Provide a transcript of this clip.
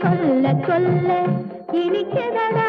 சொல்ல சொல்ல இனிக்குதடா